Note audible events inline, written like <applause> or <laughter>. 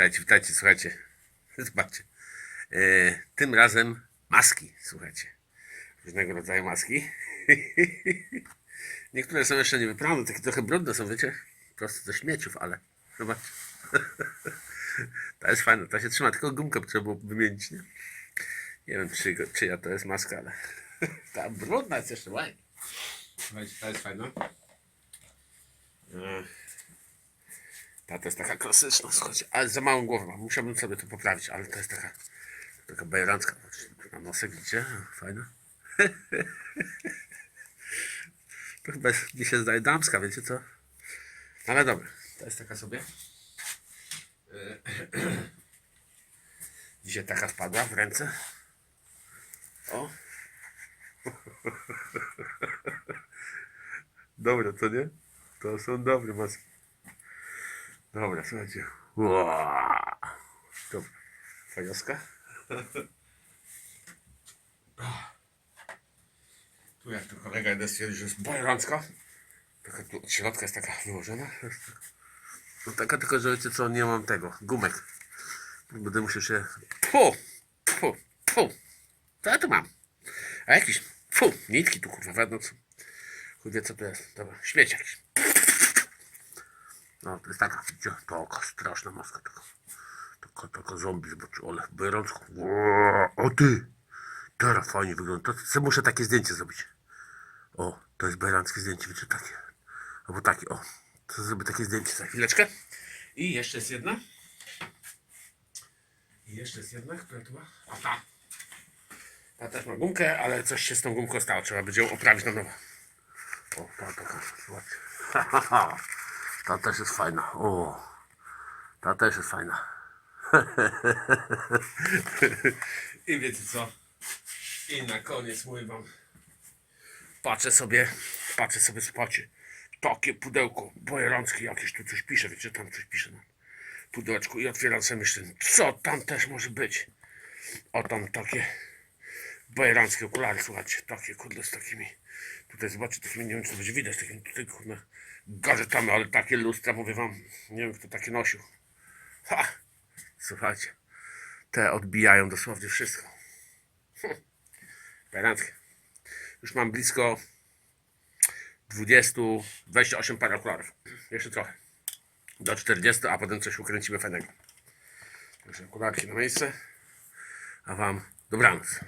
Witajcie, witajcie, słuchajcie. <laughs> Zobaczcie. E, tym razem maski, słuchajcie. Różnego rodzaju maski. <laughs> Niektóre są jeszcze niewyprane, takie trochę brudne są, wiecie? Prosto ze śmieciów, ale zobaczcie. <laughs> Ta jest fajna, ta się trzyma, tylko gumkę trzeba było wymienić, nie? Nie wiem, czy, czyja to jest maska, ale ta brudna jest jeszcze ładnie. Słuchajcie, ta jest fajna. Ta to jest taka klasyczna, słuchajcie, ale za małą głowę mam. Musiałbym sobie to poprawić, ale to jest taka, taka bajerancka. Na nosek, widzicie? Fajna. <laughs> To chyba jest, mi się zdaje damska, wiecie co? Ale dobra, to jest taka sobie. <clears throat> Dzisiaj taka wpadła w ręce. O. <laughs> Dobre, to nie? To są dobre maski. Dobra, słuchajcie. Ua. Dobra. Fajoska. <laughs> Tu jak to kolega jeden stwierdził, że jest bajerancka. Taka tu od środka jest taka wyłożona. No taka tylko, że wiecie co, nie mam tego, gumek. Będę musiał się... Pu! Pu! Pu! To ja tu mam. A jakiś... Fu! Nitki tu kurwa wedną. co- Chuj wie co to jest. Dobra, śmieć jakiś. No, jest taka, widzicie, taka straszna maska, taka, taka, taka zombie, zobaczcie, ale. Ua, O ty! Teraz fajnie wygląda. To muszę takie zdjęcie zrobić. O, to jest bajeranckie zdjęcie, wiecie, takie. Albo takie, o. To zrobię takie zdjęcie za chwileczkę. I jeszcze jest jedna. I jeszcze jest jedna, która tu ma. A ta. Ta też ma gumkę, ale coś się z tą gumką stało. Trzeba będzie ją oprawić na nowo. O, ta taka, zobaczcie. <laughs> Ta też jest fajna. O, ta też jest fajna. I wiecie co? I na koniec mówię wam. Patrzę sobie, patrzę sobie, spacie. Takie pudełko, bojeranckie jakieś tu coś pisze, wiecie, tam coś pisze na pudełeczku i otwieram sobie myślę, co tam też może być. O tam takie bojeranckie okulary, słuchajcie, takie kurde z takimi, tutaj zobaczcie, takimi, nie wiem czy to będzie widać, takimi tutaj kurde gazetami, ale takie lustra, mówię wam, nie wiem kto takie nosił. Ha! Słuchajcie, te odbijają dosłownie wszystko. Bajeranckie. Już mam blisko 20, 28 par okularów. Jeszcze trochę. Do 40, a potem coś ukręcimy fajnego. Także okularki na miejsce. A Wam dobranoc.